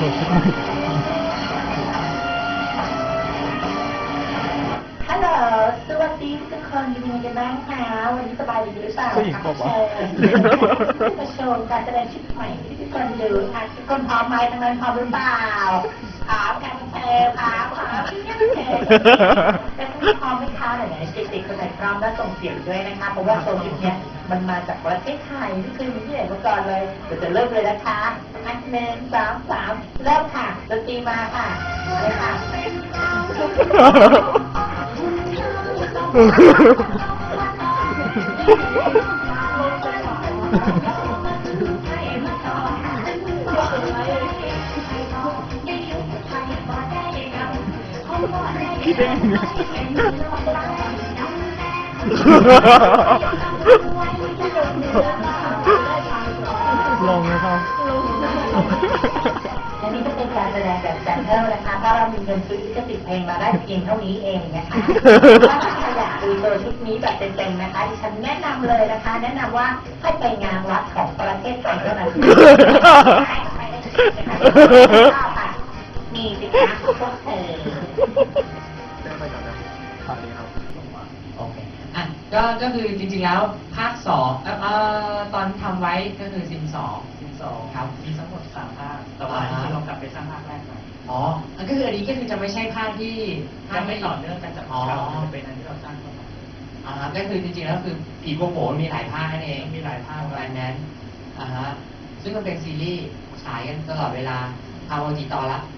ฮัลโหลสวัสดีทุกคนเป็นยังไงกันบ้างคะวันนี้สบายดีหรือเปล่าผู้หญิงบอกว่า มาโชว์การแสดงชุดใหม่ที่ทุกคนดูค่ะทุกคนพร้อมไหมทั้งนั้นพร้อมหรือเปล่าพร้อมกัน เธอพร้อมพร้อมที่ยังเธอแต่คุณพร้อมไหมคะไหนๆเด็กๆคนไหนพร้อมแล้วส่งเสียงด้วยนะคะ เพราะว่าโชว์ชุดเนี้ยมันมาจากประเทศไทยไม่เคยมีที่ไหนมาก่อนเลยเดี๋ยวจะเริ่มเลยนะคะอันหนึ่งสามสามเริ่มค่ะดนตรีมาค่ะเลยค่ะคิดได้ ยังไงลงนะครับและนี่ก็เป็นการแสดงแบบแซมเปิลนะคะถ้าเรามีเงินซื้อลิขสิทธิ์เพลงมาได้เพียงเท่านี้เองนะคะถ้าใครอยากดูโชว์ชุดนี้แบบเต็มๆนะคะดิฉันแนะนำเลยนะคะ แนะนำว่าให้ไปงานวัดของประเทศไทยเท่านั้นมีสิคะพวกเธอ ขาดีครับโอเคอะก็ก็คือจริงๆแล้วภาคสองเอ่อเอ่อตอนทำไว้ก็คือซิมสองสิบสองครับ มีทั้งหมดสามภาคแต่ว่าจริงๆเรากลับไปสร้างภาคแรกใหม่อ๋ออันก็คืออันนี้ก็คือจะไม่ใช่ภาคที่ภายัคงไม่ต่อเนื่องกันจากอ๋อเก่าจะเป็นอันที่เราสร้างเข้ามา อ่าฮะก็คือจริงๆแล้วคือผีโกโหมีหลายภาคนั่นเองมีหลายภาค ประมาณนั้นอ่าฮะซึ่งมันเป็นซีรีส์ฉายกันตลอดเวลาทำมากี่ตอนละพ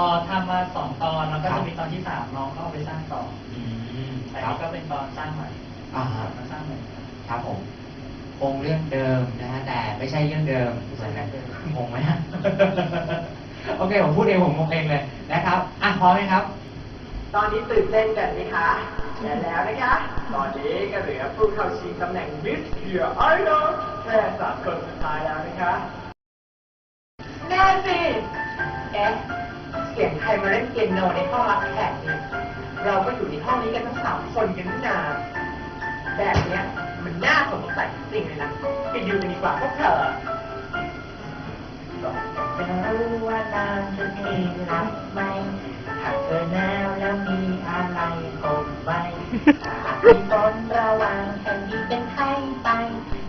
อทำมาสองตอนแล้วก็ครัจะบมีตอนที่สามน้องก็เอาไปสร้างต่ออืมแต่ครันี่บก็เป็นตอนสร้างใหม่อ่าฮะ มาสร้างใหม่ ครับผมคงเรื่องเดิมนะฮะแต่ไม่ใช่เรื่องเดิมเหมือนกันงงไหมฮะ โอเค ผมพูดเองผมงงเองเลยนะครับ อะพร้อมไหมครับ ตอนนี้ตื่นเต้นกันไหมคะและแล้วนะคะ ตอนนี้ก็เหลือผู้เข้าชิงตำแหน่งมิสเทียไอดอลแค่สามคนสุดท้ายแล้วนะคะ ใครมาเล่นเปียโนในห้องรับแขกเนี่ยเราก็อยู่ในห้องนี้กันทั้งสามคนกันนี่นแบบเนี้ยมันน่าสงสัยจริงเลยนะไปดูกันดีกว่าพวกเธอจะรู้ว่านานจะเทรับไหมหาเธอหนาวแล้วมีอะไรผมไหมหากมีฝนระวังแผ่นดินเป็นไข้ไป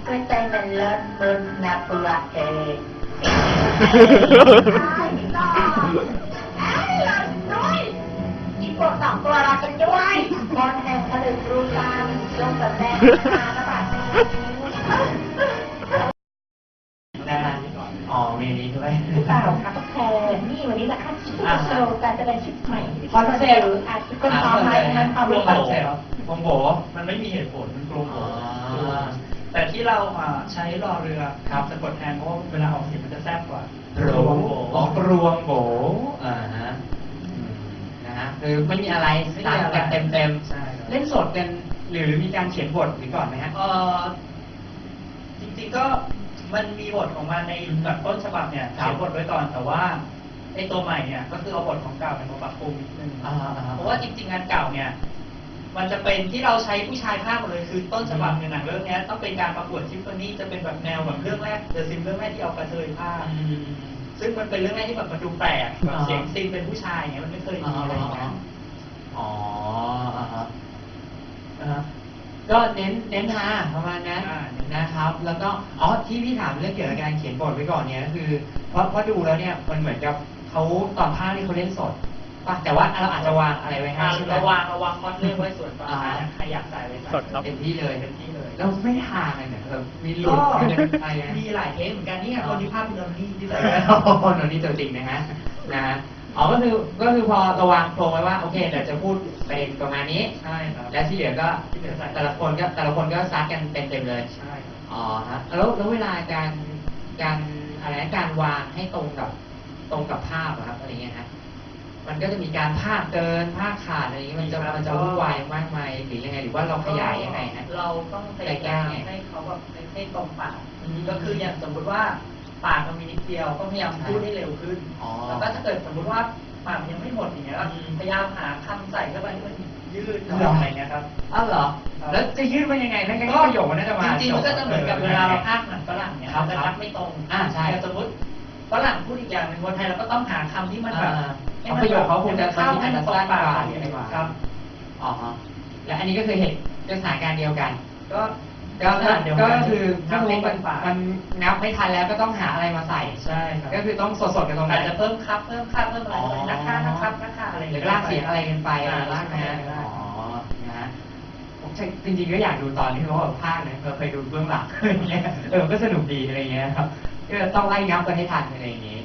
หัวใจมันเลิศมึนนับประเอีกพวกสอง ตัวรักกันด้วยบอลแห่งผลึกรูปานจงแสดงมาระบาดนะฮะอ๋อมีนี้ด้วยหรือเปล่าคะพวกเธอนี่วันนี้นะคะชุดโชว์การแสดงชุดใหม่คอนเซ็ปต์อาจจะคนพร้อมไหมมันความรู้คอนเซ็ปต์วงโบมันไม่มีเหตุผลมันกลัวอ๋อแต่ที่เราอ่าใช้รอเรือครับสะกดแทนเพราะว่าเวลาออกเสียงมันจะแซ่บกว่า รวงโบอ๋อกรวงโบอ่าฮะอืมนะฮะ คือไม่มีอะไรไม่มีตามอะไรกันเต็มเต็มใช่ครับเล่นสดกันหรือมีการเขียนบทหรือก่อนไหมฮะ เออจริงๆก็มันมีบทของมันในแบบต้นฉบับเนี่ยครัเขีบยนบทไว้ก่อนแต่ว่าไอ้ตัวใหม่เนี่ยก็คือเอาบทของเก่าเนี่ยมาปรับปรุงนิดนึงอ่าอ่าเพราะว่าจริงๆงานเก่าเนี่ย มันจะเป็นที่เราใช้ผู้ชายภาคหมดเลยคือต้นฉบับในหนังเรื่องเนี้ยต้องเป็นการประกวดทิฟฟานี่จะเป็นแบบแนวแบบเรื่องแรกเดอะซิมเรื่องแรกที่เอากระเทยภาค อืม ซึ่งมันเป็นเรื่องแรกที่แบบมันดูแปลกแบบอ่าเสียงซิงเป็นผู้ชายเนี่ยมันไม่เคยอ๋อมีอะไรอย่างเงี้ยอ๋ออ่าฮะอ่าฮะก็เน้นเน้นฮาประมาณนั้นอ่านะครับ แล้วก็อ๋อที่พี่ถามเรื่องเกี่ยวกับการเขียนบทไว้ก่อนเนี่ยก็คือเพราะเพราะดูแล้วเนี่ยมันเหมือนกับเขาตอนภาคที่เขาเล่นสด ป่ะแต่ว่าเราอาจจะวางอะไรไว้ให้อ่าใช่ไหมระวางระวางคอนเรื่องไว้ส่วนต่างอ่าๆใครอยากใส่ไว้ใส่สดครับเต็มที่เลยเต็มที่เลยแล้วไม่ทางเลยเนี่ยแบบมีหลุดก็มีอะไรนะมีหลายเทปเหมือนกันนี่ไงคนที่ภาพเป็นนนี่ที่ใส่แต่ไว้โอ้โหนนนี่ตัวจริงนะฮะนะฮะอ๋อก็คือก็คือพอระวางโครงไว้ว่าโอเคเดี๋ยวจะพูดไปประมาณนี้ใช่ครับและที่เหลือก็ที่เหลือใส่แต่ละคนก็แต่ละคนก็ซัดกันเต็มๆเลยใช่ครับอ๋อฮะแล้วแล้วเวลาการการอะไรนะการวางให้ตรงกับตรงกับภาพอะครับอะไรเงี้ยฮะ มันก็จะมีการภาพเกินภาพขาดอะไรอย่างเงี้ยมันจะมันจะวุ่นวายมากมายหรือยังไงหรือว่าเราขยายยังไงฮะเราต้องพยายามให้เขาแบบให้ตรงปากอืมก็คืออย่างสมมุติว่าปากมันมีนิดเดียวก็พยายามพูดให้เร็วขึ้นอ๋อแล้วก็ถ้าเกิดสมมุติว่าปากมันยังไม่หมดอย่างเงี้ยก็อืมพยายามหาคำใส่เข้าไปให้มันยืดหน่อยอะไรเงี้ยครับอ้าวเหรอ แล้วจะยืดมันยังไงนั่นก็ประโยคมันน่าจะมาจริงๆมันก็จะเหมือนกับเวลาเราพากย์หนังฝรั่งเนี่ยครับจะครัพับกไม่ตรงอ่าใช่แต่สมมติฝรั่งพูดอีกอย่างหนึ่งคนไทยเราก็ต้องหาคำที่มันแบบ อ่าให้เอามันประโยคเขาคงจะเข้าบางทีให้อาจมันจะตรงสั้นปากกว่าอะไรอย่างเงี้ยครับอ๋อฮะและอันนี้ก็คือเหตุเป็นสถานการณ์เดียวกัน ก็ก็ก็เดี๋ยวก็มันคือนับถ้าเล่มันนปากมันนับไม่ทันแล้วก็ต้องหาอะไรมาใส่ใช่ครับก็คือต้องสดๆกันตรงอานั้จนจะเพิ่มครับเพิ่มค่าเพิ่มอะไรนะคะนะครับนะคะอะไรหรือลากเสียงอะไรกันไปอะไรลากนะฮะได้อ๋อนะฮะผมจริงๆก็อยากดูตอนที่เขาแบบภาคนะเราเคยดูเบื้องหลังอะไรอย่างเงี้ยเออก็สนุกดีอะไรอย่างเงี้ยครับก็ต้องไล่นับกันให้ทันอะไรอย่างเงี้ยนะฮะอะ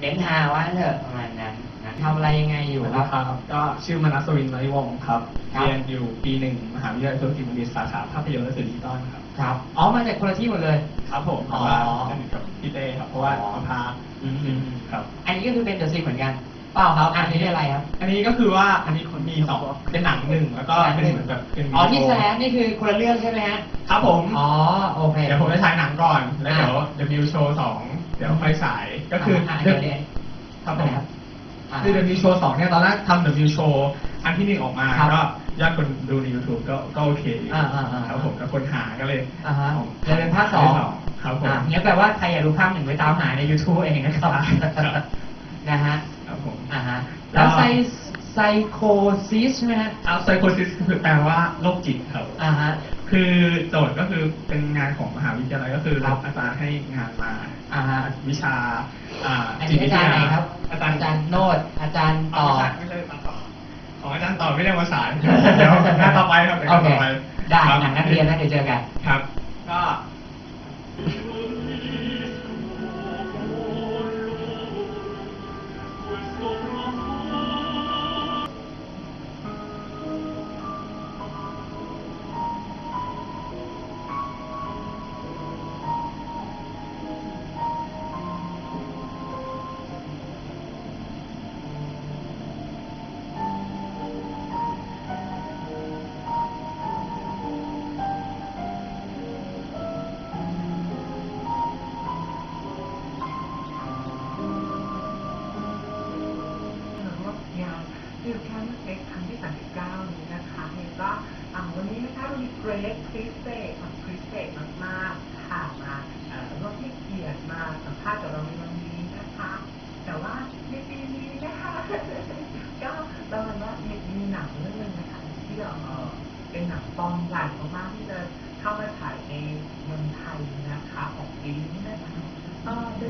เน้นฮาว่าเถอะประมาณนั้นนะทำอะไรยังไงอยู่ครับครับก็ชื่อมนัสวินไริวงศ์ครับครับ เรียนอยู่ปีหนึ่งมหาวิทยาลัยธุรกิจบัณฑิตสาขาภาพยนตร์และสื่อดิจิตอลครับครับอ๋อมาจากคนละที่หมดเลย ครับผมเพอ๋อราะว่าสนิทกับพี่เต้ครับเพราะว่าอ๋อมาพาอืมอืมอืมครับ อันนี้ก็คือเป็นเดอะซีเหมือนกัน เปล่าครับอันนี้อะไรครับอันนี้ก็คือว่าอันนี้คนมีสองเป็นหนังหนึ่งแล้วก็เป็นเหมือนแบบเป็นวิดีโอ๋อที่แสดงนี่คือคนละเรื่องใช่ไหมฮะครับผม อ๋อโอเค เดี๋ยวผมจะฉายหนังก่อน แล้วเดี๋ยวอ่าเดบิวโชว์สองเดี๋ยวค่อยฉาย ก็คืออ่าเดเดี๋ยวเรียนครับผมอ่าคือเดบิวโชว์สองเนี่ยตอนแรกทำเดบิวโชว์อันที่หนึ่งออกมาครับก็ยอดคนดูใน YouTube ก็ก็โอเคอยู่อ่าอ่าอ่าครับผมกับคนหาก็เลยอ่าฮะผมเลยเป็นภาคสองครับผมอะงั้นแปลว่าใครอยากรู้ภาคหนึ่งไปตามหาใน YouTube เองนะครับครับนะฮะครับผมอ่าฮะแล้วไซไซโคซิสใช่ไหมฮะเอาไซโคซิสคือแปลว่าโรคจิตครับอ่าฮะคือโจทย์ก็คือเป็นงานของมหาวิทยาลัยก็คือครับอาจารย์ให้งานมาอ่าฮะวิชา อ่าอันนี้อาจารย์ไหนครับ อาจารย์อาจารย์โนดอาจารย์ต่อไม่ใช่ไม่ใช่อาจารย์ต่อของอาจารย์ต่อไม่ได้มาสายเดี๋ยวหน้าต่อไปครับดี๋ยวโอหน้าเคต่อไปได้ครับหนังนักเรียนนะเดี๋ยวเจอกัน ครับ ก็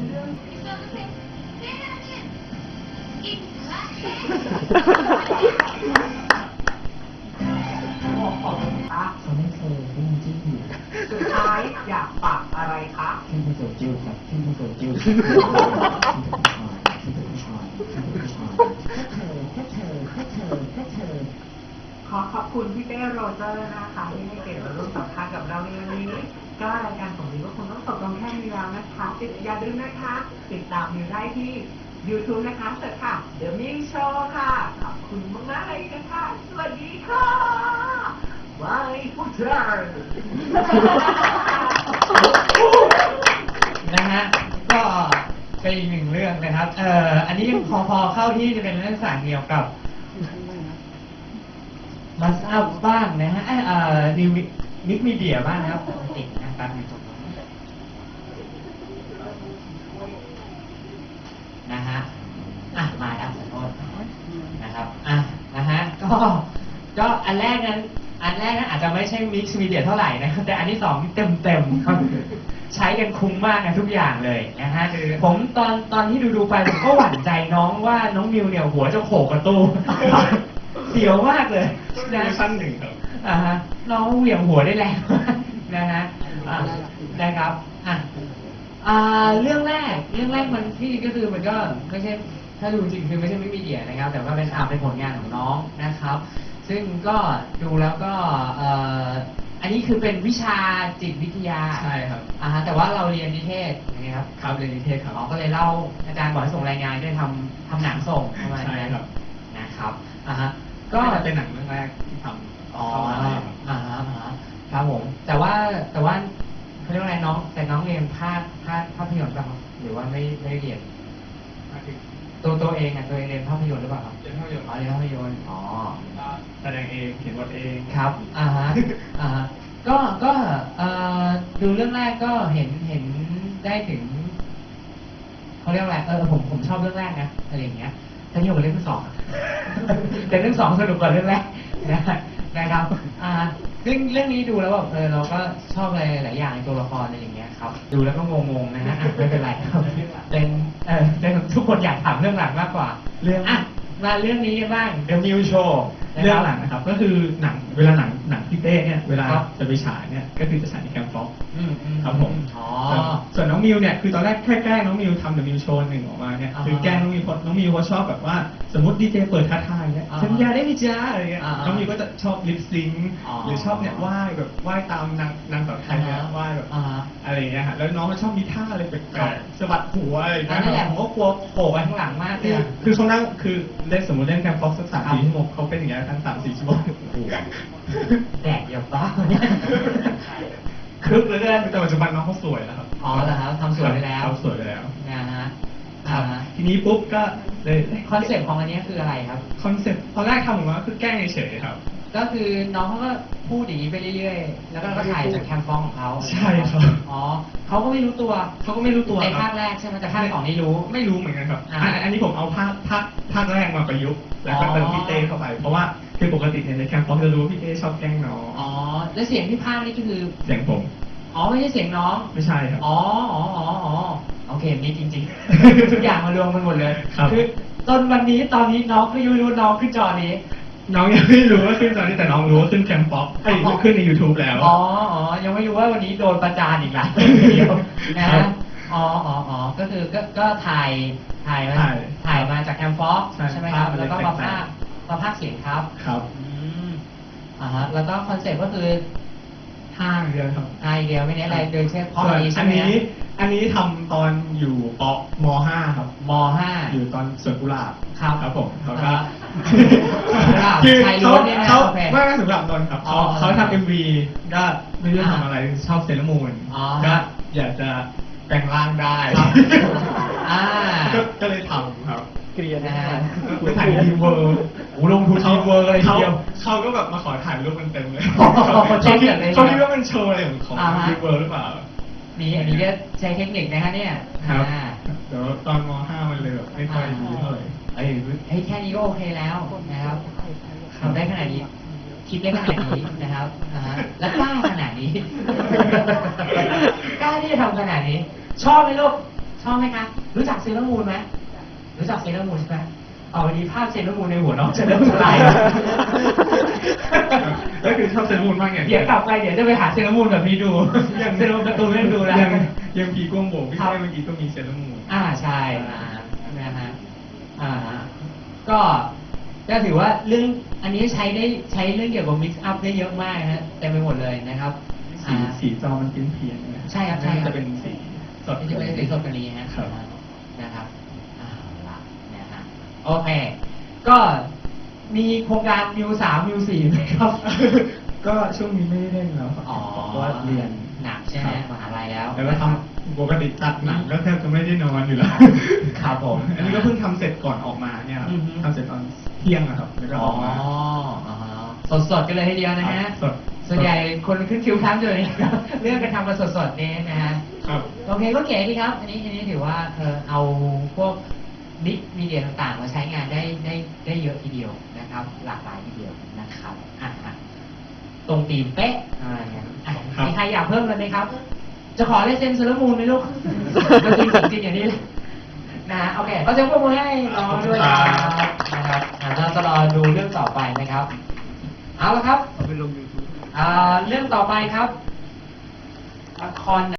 บอกของคะเขาไม่เคยได้ยินชื่อยู่สุดท้ายอยากฝากอะไรคะชื่อคุณโซจิวครับชื่อคุณโซจิวชื่อคุณชายชื่อคุณชายชื่อคุณชายขอขอบคุณพี่เป้โรเจอร์นะคะที่ให้เกียรติมาร่วมสัมภาษณ์กับเราในวันนี้ ก็รายการของมิวก็คงต้องจบลงแค่นี้แล้วนะคะติดอย่าลืมนะคะ ติดตามมิวได้ที่ YouTube นะคะเสิร์ชค่ะ The Miu Show ค่ะ ขอบคุณมากๆเลยนะคะ สวัสดีค่ะบายพุทธร์นะฮะ ก็เป็นอีกหนึ่งเรื่องนะครับ เอ่อ อันนี้พอพอเข้าที่จะเป็นเรื่องสารเกี่ยวกับมาสอัพบ้างนะฮะเอ่อนิวมิกมีเดียบ้างนะครับติ ดนะแป๊บนึงนะฮะอะมาครับขอโทษนะครับอะนะฮะก็ก็อันแรกนั้น อันแรกนั้นอาจจะไม่ใช่มิกซ์มีเดียเท่าไหร่นะครับแต่อันที่สองเต็มเต็มๆครับใช้กันคุ้มมากนะทุกอย่างเลยนะฮะผมตอนตอนที่ดูดูๆไปผมก็หวั่นใจน้องว่าน้องมิวเนี่ยหัวจะโขกประตูเสียวมากเลยเวนะอร์ชันหนึ่งครับอ่าฮะน้องเหวี่ยงหัวได้แรงมากนะฮะ อะนะครับอะอ่าเรื่องแรกเรื่องแรกมันที่ก็คือมันก็ไม่ใช่ถ้าดูจริงคือไม่ใช่ไม่มีเดียนะครับ แต่ว่าเป็นอ่าเป็นผลงานของน้องนะครับ ซึ่งก็ดูแล้วก็เอ่ออันนี้คือเป็นวิชาจิตวิทยาใช่ครับอ่าฮะแต่ว่าเราเรียนนิเทศนะครับครับเรียนนิเทศครับอ๋อก็เลยเล่าอาจารย์บอกให้ส่งรายงานด้วยทำทำหนังส่งประมาณใช่นั้นครับนะครับอ่าฮะก็ก็จะเป็นหนังเรื่องแรกที่ทำอ๋อเข้ามาเลยครับ อ่าฮะอ่าฮะ ครับผม แต่ว่าแต่ว่าเขาเรียกว่าอะไรน้อง แต่น้องเรียนภาคภาคภาพยนตร์ป่ะครับหรือว่าไม่ไม่ได้เรียนมาถึงตัวตัวเองอะตัวเองเรียนภาพยนตร์หรือเปล่าครับเรียนภาพยนตร์อ๋อเรียนภาพยนตร์อ๋อก็แสดงเองเขียนบทเองครับอ่าฮะอ่าฮะก็ก็เอ่อดูเรื่องแรกก็เห็นเห็นได้ถึงเขาเรียกว่าอะไรเออผมผมชอบเรื่องแรกนะอะไรอย่างเงี้ยถ้าเทียบกับเรื่องสองแต่เรื่องสองสนุกกว่าเรื่องแรกนะนะครับอ่า เรื่องเรื่องนี้ดูแล้วแบบเออเราก็ชอบอะไรหลายอย่างในตัวละครอะไรอย่างเงี้ยครับ ดูแล้วก็งงๆนะฮะอะไม่เป็นไรครับเป็นเออเป็นทุกคนอยากถามเรื่องหลังมากกว่า เรื่องอะมาเรื่องนี้กันบ้างเดมิวโชว์นะครับเรื่องหลังนะครับ ก็คือหนังเวลาหนังหนังพี่เต้เนี่ยเวลาครับ จะไปฉายเนี่ยก็คือจะฉายในแกรมฟ็อกอืมอืครับผมอ๋อส่วนน้องมิวเนี่ยคือตอนแรกแค่แกล้งน้องมิวทำเดอะมิวโชว์หนึ่งออกมาเนี่ยอ่าคือแกล้งน้องมิวเพราะน้องมิวเขาชอบแบบว่า สมมติดีเจเปิดท้าทายเนี่ยอ่าสัญญาได้ไหมจ้าอะไรเงี้ยอ่าน้องมิวก็จะชอบลิปซิงค์อ๋อหรือชอบเนี่ยไหว้แบบไหว้ตามนางนางสาวไทยเนี่ยอ่าฮะไหว้แบบอ่าฮะอะไรอย่างเงี้ยฮะแล้วน้องก็ชอบมีท่าอะไรแปลใช่กๆสะบัดหัวอะไรอย่างนั่เงี้ยนแหละผมก็กลัวโผล่ไปข้างหลังมากเลคืยออะคือเขานั่งคือเล่นสมมติเล่นแกรมฟ็อกสักสามครับสี่ชั่วโมงเขาเป็นอย่างเงี้ยทั้งสามสี่ชั่วโมงแดดอย่าบ้าคึกเหลยเกินแต่ปัจจุบันน้องเขาสวยแล้วครับอ๋อเหรอครับทำสวยไปแล้วเขาสวยไปแล้วนะฮะครับอ่าฮะทีนี้ปุ๊บก็เลยคอนเซ็ปต์ของอันเนี้ยคืออะไรครับคอนเซ็ปต์ตอนแรกทำออกมาคือแกล้งเฉยๆครับ ก็คือน้องเขาก็พูดอย่างนี้ไปเรื่อยๆ แล้วก็ก็ถ่ายจากแคมฟองของเขาใช่ครับอ๋อเขาก็ไม่รู้ตัวเขาก็ไม่รู้ตัวในคภารับคแรกใช่ไหมแต่ภาคสองนี่รู้ไม่รู้เหมือนกันครับอ่าอันอันนี้ผมเอาภาคภาคภาคแรกมาประยุกต์แล้วก็อ๋อเติมพี่เต้เข้าไป เพราะว่า คือปกติเนี่ยในแคมป์ฟอกจะรู้ว่าพี่เต้ชอบแกล้งน้องอ๋อ แล้วเสียงที่ภาคนี่ก็คือ เสียงผม อ๋อ ไม่ใช่เสียงน้อง ไม่ใช่ครับ อ๋ออ๋ออ๋ออ๋อโอเคมีจริงๆ ทุกอย่างมารวมกันหมดเลยครับ อจนวันนี้ตอนนี้น้องก็ยังไม่รู้น้องขึ้นจอนี้ น้องยังไม่รู้ว่าขึ้นตอนนี้แต่น้องรู้ว่าขึ้นแคมป์ฟอกไอ้ยอ๋อขึ้นใน YouTube แล้ว อ๋ออ๋อยังไม่รู้ว่าวันนี้โดนประจานอีกหลายเดียวนะครับอ๋ออ๋ออ๋อก็คือก็ก็ถ่ายถ่ายมาถ่ายถ่ายมาจากแคมฟ็อกใช่ใช่ไหมครับ ภาพมันแล้วก็เลยมาแตกภาค มาภาคเสียงครับครับอืมอ่าฮะแล้วก็คอนเซ็ปต์ก็คือห้างเดียวครับถ่ายเดียวไม่เน้นอะไรเดินเช่นเพราะส่วนนี้ใช่อันไหมนี้อันนี้ทำตอนอยู่ปม .5 ครับ มห้า อยู่ตอนสวนกุหลาบครับครับผมเขาก็อ่าสวนกุหลาบคือไทยล้เขาวนเนี่ยนะเขาโอเคไม่ไม่สำหรับนนท์ครับอ๋เขาอเขาทำเอ็มวีก็ไม่รู้จะทำอะไรชอบเซเลอร์มูนอ๋อก็อยากจะแปลงร่างได้ครับอ่า ก็ก็เลยทำครับเกลียดนะฮะไปถ่ายทีมเวิร์โอ้ลงทุนทีมเวิร์เลยทีเขาเดียวเขาก็แบบมาขอถ่ายรูปมันเต็มเลยอ๋อเขาคิดเจ๋งเลยเขาคิดว่ามันโชว์อะไรของของอ่าฮะทีมเวิร์หรือเปล่านี่อันนี้ก็ใช้เทคนิคนะฮะเนี่ยครับอ่าเดี๋ยวตอนม .5 มันเลยแบบไม่ค่อยดีเท่าไหร่เอ้ยเฮ้ยแค่นี้ก็โอเคแล้วนะครับทำได้ขนาดนี้คิดได้ขนาดนี้นะครับอ่าฮะและกล้าขนาดนี้กล้าที่จะทำขนาดนี้ ชอบไหมลูกชอบไหมคะรู้จักเซเลอร์มูนไหม รู้จักเซเลอร์มูนใช่ไหมเอาวันนี้ภาพเซเลอร์มูนในหัวน้องจะเริ่มสลายก็คือชอบเซเลอร์มูนมากอย่างเดี๋ยวกลับไปเดี๋ยวจะไปหาเซเลอร์มูนแบบนี้ดูเซเลอร์มูนการ์ตูนไม่ได้ดูแล้วยังยังพีกวงโบกพี่ครับใช่เมื่อกี้ก็มีเซเลอร์มูนอ่าใช่อ่านะฮะอ่าฮะก็ก็ถือว่าเรื่องอันนี้ใช้ได้ใช้เรื่องเกี่ยวกับ mix up ได้เยอะมากนะฮะเต็มไปหมดเลยนะครับสีอ่าสีจอมันเพี้ยนเพียนๆนะใช่ครับใช่ครับจะเป็นสีสดที่จะเป็นสีสดกันนี้ฮะครับนะครับอ่าละนะฮะ โอเค ก็มีโครงการมิวสามมิวสี่ไหมครับ ก็ช่วงนี้ไม่ได้เล่นแล้วครับอ๋อเพราะว่าเรียนหนักใช่ไหมมหาลัยแล้วแล้วก็ทำปกติตัดหนังก็แทบจะไม่ได้นอนอยู่แล้วครับผมอันนี้ก็เพิ่งทำเสร็จก่อนออกมาเนี่ยครับอือฮึทำเสร็จตอนเที่ยงอะครับแล้วก็อ๋อออกมาอ่าฮะสดๆกันเลยทีเดียวนะฮะสดส่วนใหญ่คนขึ้นคิวทั้งเลยนะครับเรื่องกันทำกันสดๆนี่นะฮะครับโอเคก็เก๋ดีครับ อันนี้อันนี้ถือว่าเออเอาพวกนิ มีเดียต่างๆ มาใช้งานได้ได้ได้เยอะทีเดียวนะครับ หลากหลายทีเดียวนะครับอะอะตรงตีมเป๊ะอะไรอย่างเงี้ยอะครับมีใครอยากเพิ่มเลยไหมครับ จะขอลายเซ็นเซอร์มูนไหมลูกก็จริงจริงอย่างนี้เลยนะฮะโอเคก็จะพวกมือให้น้องด้วยนะครับนะครับอะเราจะรอดูเรื่องต่อไปนะครับ เอาละครับเอาไปลง YouTube อ่าเรื่องต่อไปครับละคร